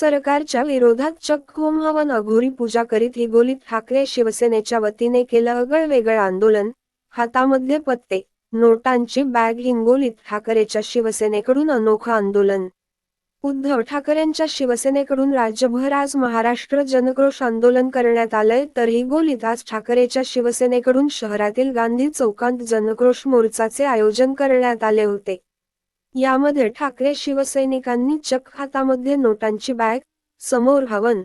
सरकारच्या विरोधात चक्क होम हवन अघोरी पूजा करीत हिगोलीत ठाकरे शिवसेनेच्या वतीने केलं अगळवेगळं आंदोलन. हातामध्ये पत्ते नोटांची बॅग हिंगोलीत ठाकरेच्या शिवसेनेकडून अनोखं आंदोलन. उद्धव ठाकरेंच्या शिवसेनेकडून राज्यभर आज महाराष्ट्र जनक्रोश आंदोलन करण्यात आलंय तर हिंगोलीत आज ठाकरेच्या शिवसेनेकडून शहरातील गांधी चौकात जनक्रोश मोर्चाचे आयोजन करण्यात आले होते. यामध्ये ठाकरे शिवसैनिकांनी चक हातामध्ये नोटांची बॅग समोर हवन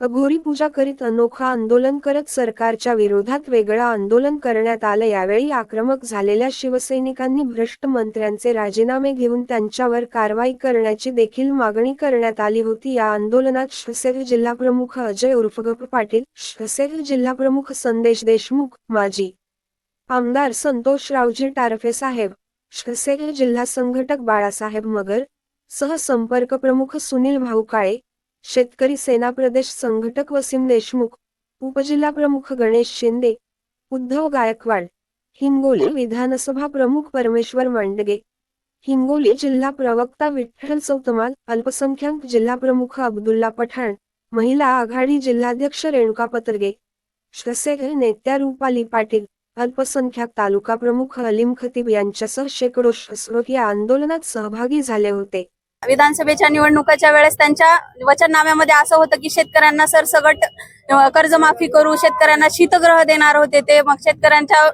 अघोरी पूजा करीत अनोखा आंदोलन करत सरकारच्या विरोधात वेगळं आंदोलन करण्यात आलं. यावेळी आक्रमक झालेल्या शिवसैनिकांनी भ्रष्ट मंत्र्यांचे राजीनामे घेऊन त्यांच्यावर कारवाई करण्याची देखील मागणी करण्यात आली होती. या आंदोलनात शिवसेना जिल्हाप्रमुख अजय उर्फ पाटील शिवसेना जिल्हाप्रमुख संदेश देशमुख माजी आमदार संतोष रावजी टारफे साहेब शिवसेना जिल्हा संघटक बाळासाहेब मगर सहसंपर्क प्रमुख सुनील भाऊ काळे शेतकरी सेना प्रदेश संघटक वसीम देशमुख उपजिल्हा प्रमुख गणेश शिंदे उद्धव गायकवाड हिंगोली विधानसभा प्रमुख परमेश्वर मांडगे हिंगोली जिल्हा प्रवक्ता विठ्ठल चौतमाल अल्पसंख्याक जिल्हा प्रमुख अब्दुल्ला पठाण महिला आघाडी जिल्हाध्यक्ष रेणुका पत्रगे शिवसेना नेत्या रुपाली पाटील अल्पसंख्याक तालुका प्रमुख अलीम खतीब यांच्यासह शेकडो शिवसैनिक या आंदोलनात सहभागी झाले होते. विधानसभेच्या निवडणुकाच्या वेळेस त्यांच्या वचननाम्यामध्ये असं होतं की शेतकऱ्यांना सरसगट कर्जमाफी करू शेतकऱ्यांना शीतगृह देणार होते ते मग शेतकऱ्यांच्या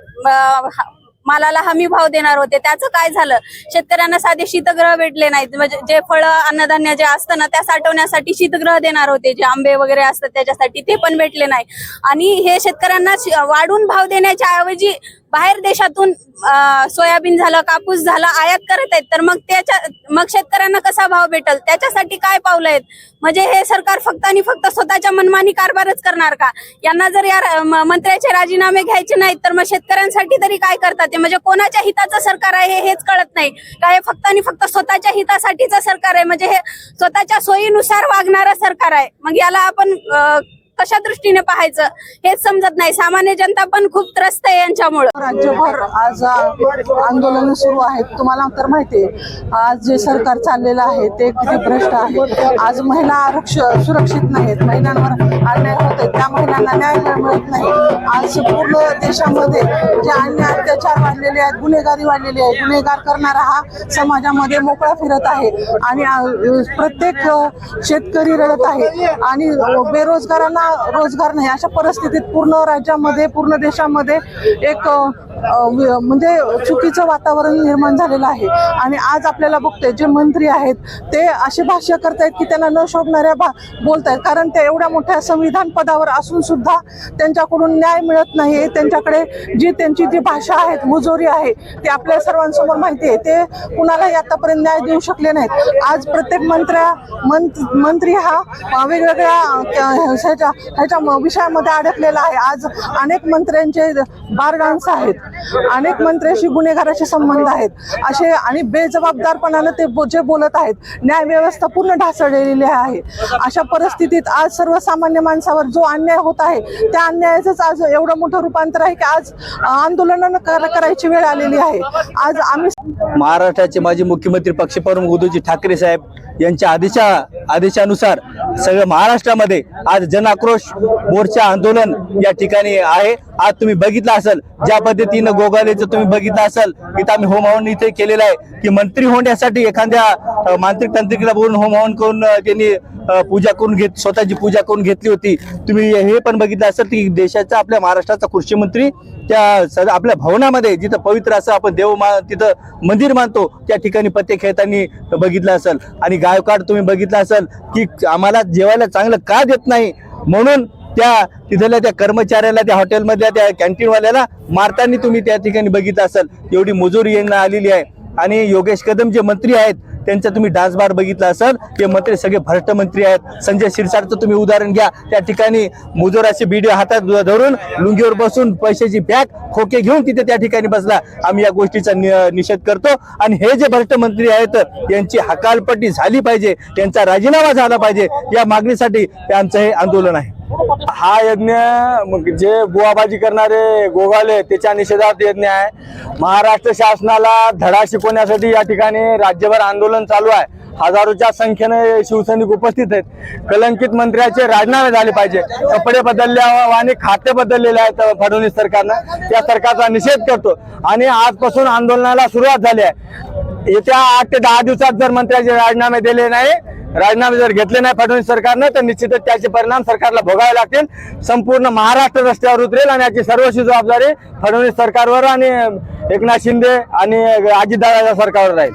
मालाला हमी भाव देणार होते. त्याचं काय झालं? शेतकऱ्यांना साधे शीतगृह भेटले नाहीत. म्हणजे जे फळं अन्नधान्य जे असतं ना त्या साठवण्यासाठी शीतगृह देणार होते. जे आंबे वगैरे असतात त्याच्यासाठी ते पण भेटले नाही. आणि हे शेतकऱ्यांना वाढून भाव देण्याच्या ऐवजी बाहेर देशातून सोयाबीन झालं कापूस झालं आयात करत आहेत. तर मग त्याच्या मग शेतकऱ्यांना कसा भाव भेटल? त्याच्यासाठी काय पावलं आहेत? म्हणजे हे सरकार फक्त आणि फक्त स्वतःच्या मनमानी कारभारच करणार का? यांना जर या मंत्र्याचे राजीनामे घ्यायचे नाहीत तर मग शेतकऱ्यांसाठी तरी काय करतात ते? म्हणजे कोणाच्या हिताचं सरकार आहे हेच कळत नाही. का हे फक्त आणि फक्त स्वतःच्या हितासाठीचं सरकार आहे? म्हणजे हे स्वतःच्या सोयीनुसार वागणारं सरकार आहे. मग याला आपण कशा दृष्टीने पाहायचं हेच समजत नाही. सामान्य जनता पण खूप त्रस्त आहे यांच्यामुळं. राज्यभर आज आंदोलन सुरू आहेत. तुम्हाला तर माहिती आज जे सरकार चाललेलं आहे ते किती भ्रष्ट आहे. आज महिला आरक्ष सुरक्षित नाहीत. महिलांवर अन्याय होते त्या त्यांना न्याय मिळत नाही. आज पूर्ण देशामध्ये जे अन्य अत्याचार वाढलेले आहेत गुन्हेगारी वाढलेली आहे गुन्हेगार करणारा हा समाजामध्ये मोकळा फिरत आहे आणि प्रत्येक शेतकरी रडत आहे आणि बेरोजगारांना रोजगार नाही. अशा परिस्थितीत पूर्ण राज्यामध्ये पूर्ण देशामध्ये एक म्हणजे चुकीचं वातावरण निर्माण झालेलं आहे. आणि आज आपल्याला बघतोय जे मंत्री आहेत ते असे भाष्य करतायत की त्यांना न शोभणाऱ्या भा बोलतायत. कारण ते एवढ्या मोठ्या संविधान पदावर असून सुद्धा त्यांच्याकडून न्याय मिळत नाही त्यांच्याकडे जी त्यांची जी भाषा आहेत मुजोरी आहे ते आपल्या सर्वांसमोर माहिती आहे. ते कुणालाही आतापर्यंत न्याय देऊ शकले नाहीत. आज प्रत्येक मंत्र्या मंत्री हा वेगवेगळ्या ह्याच्या ह्याच्या म- विषयामध्ये अडकलेला आहे. आज अनेक मंत्र्यांचे बारगांस आहेत. अनेक मंत्र्यांशी गुन्हेगाराशी संबंध आहेत. असे आणि बेजबाबदारपणानं ते जे बोलत आहेत न्यायव्यवस्था पूर्ण ढासळलेली आहे. अशा परिस्थितीत आज सर्वसामान्य माणसावर जो अन्याय होत आहे त्या अन्यायाचंच आज एवढं मोठं रूपांतर आहे की आज आंदोलन करायची वेळ आलेली आहे. आज आम्ही महाराष्ट्राचे माजी मुख्यमंत्री पक्षप्रमुख उद्धवजी ठाकरे साहेब यांच्या आदेशा आदेशानुसार सगळं महाराष्ट्रामध्ये आज जनआक्रोश मोर्चा आंदोलन या ठिकाणी आहे. आज तुम्ही बघितलं असेल ज्या पद्धतीनं गोगालेचं तुम्ही बघितलं असेल इथं आम्ही होम हवन इथे केलेलं आहे की मंत्री होण्यासाठी एखाद्या मांत्रिक तांत्रिकला बोलून होम हवन करून त्यांनी पूजा करून घेत स्वतःची पूजा करून घेतली होती. तुम्ही हे पण बघितलं असेल की देशाचा आपल्या महाराष्ट्राचा कृषी मंत्री त्या आपल्या भवनामध्ये जिथं पवित्र असं आपण देव मा तिथं मंदिर मानतो त्या ठिकाणी पत्ते खेळताना बघितलं असेल. आणि गायकाड तुम्ही बघितलं असेल की आम्हाला जेवायला चांगलं का देत नाही? म्हणून त्या तिथल्या त्या कर्मचाऱ्याला त्या हॉटेलमधल्या त्या कॅन्टीनवाल्याला मारताना तुम्ही त्या ठिकाणी बघितलं असेल. एवढी मजुरी यांना आलेली आहे. आणि योगेश कदम जे मंत्री आहेत त्यांचा तुम्ही डान्स बार बघितला असाल ते मंत्री सगळे भ्रष्ट मंत्री आहेत. संजय शिरसाटचं तुम्ही उदाहरण घ्या. त्या ठिकाणी मुजोराचे बीडीओ हातात धरून लुंगीवर बसून पैशाची बॅग खोके घेऊन तिथे त्या ठिकाणी बसला. आम्ही या गोष्टीचा नि- निषेध करतो. आणि हे जे भ्रष्ट मंत्री आहेत यांची हकालपट्टी झाली पाहिजे त्यांचा राजीनामा झाला पाहिजे या मागणीसाठी हे आमचं हे आंदोलन आहे. हा यज्ञ मग जे बुवाबाजी करणारे गोगाले त्याच्या निषेधात यज्ञ आहे. महाराष्ट्र शासनाला धडा शिकवण्यासाठी या ठिकाणी राज्यभर आंदोलन चालू आहे. हजारोच्या संख्येने शिवसैनिक उपस्थित आहेत. कलंकित मंत्र्याचे राजीनामे झाले पाहिजे. कपडे बदलले आणि खाते बदललेले आहेत फडणवीस सरकारनं. त्या सरकारचा निषेध करतो. आणि आजपासून आंदोलनाला सुरुवात झाली आहे. येत्या आठ ते दहा दिवसात जर मंत्र्याचे राजीनामे दिले नाही राजीनामे जर घेतले नाही फडणवीस सरकारनं तर निश्चितच त्याचे परिणाम सरकारला भोगावे लागतील. संपूर्ण महाराष्ट्र रस्त्यावर उतरेल आणि याची सर्वस्वी जबाबदारी फडणवीस सरकारवर आणि एकनाथ शिंदे आणि अजितदादा सरकारवर राहील.